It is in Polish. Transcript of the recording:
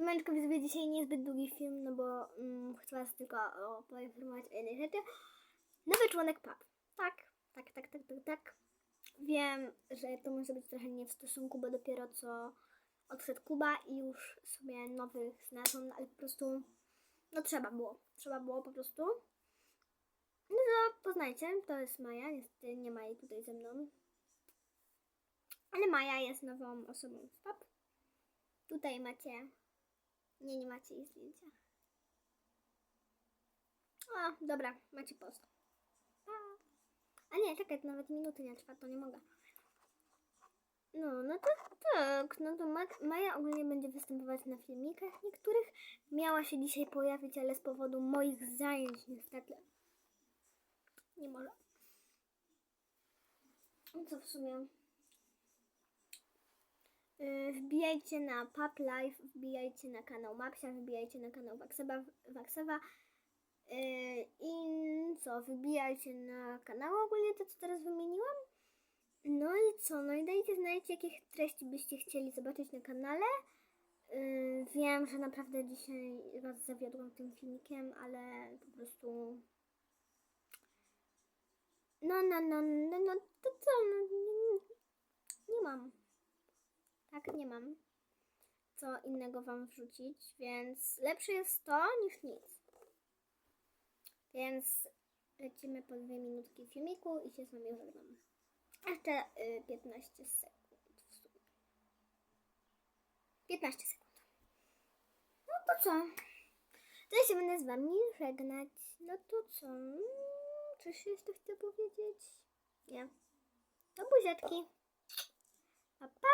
Siemaneczko, widzowie, dzisiaj niezbyt długi film, no bo mm, chcę was tylko poinformować o jednej rzeczy. Nowy członek PAP. Tak, tak, tak, tak, tak, tak. Wiem, że to może być trochę nie w stosunku, bo dopiero co odszedł Kuba i już sobie nowych znalazłam, no ale po prostu, no trzeba było. Trzeba było po prostu. No to poznajcie, to jest Maja, niestety nie ma jej tutaj ze mną. Ale Maja jest nową osobą w PAP. Tutaj macie nie, nie macie jej zdjęcia. O, dobra, macie post. Pa. A nie, czekaj, nawet minuty nie trwa, to nie mogę. No, no to tak, no to Ma- Maja ogólnie będzie występować na filmikach niektórych. Miała się dzisiaj pojawić, ale z powodu moich zajęć niestety nie może. No co w sumie? Yy, Wbijajcie na Pub Live, wbijajcie na kanał Mapsia, wbijajcie na kanał Wakseba, Waksewa yy, i co, wbijajcie na kanał ogólnie to, co teraz wymieniłam. No i co, no i dajcie znać, jakich treści byście chcieli zobaczyć na kanale. Yy, wiem, że naprawdę dzisiaj was zawiodłam tym filmikiem, ale po prostu... No, no, no, no, no, to co, no, nie, nie mam tak nie mam co innego wam wrzucić, więc lepsze jest to niż nic. Więc lecimy po dwie minutki filmiku i się z wami żegnam. Jeszcze y, 15 sekund w sumie. 15 sekund. No to co? To ja się będę z wami żegnać. No to co? Mm, Coś jeszcze chcę powiedzieć? Nie. To buziaczki. Pa, pa!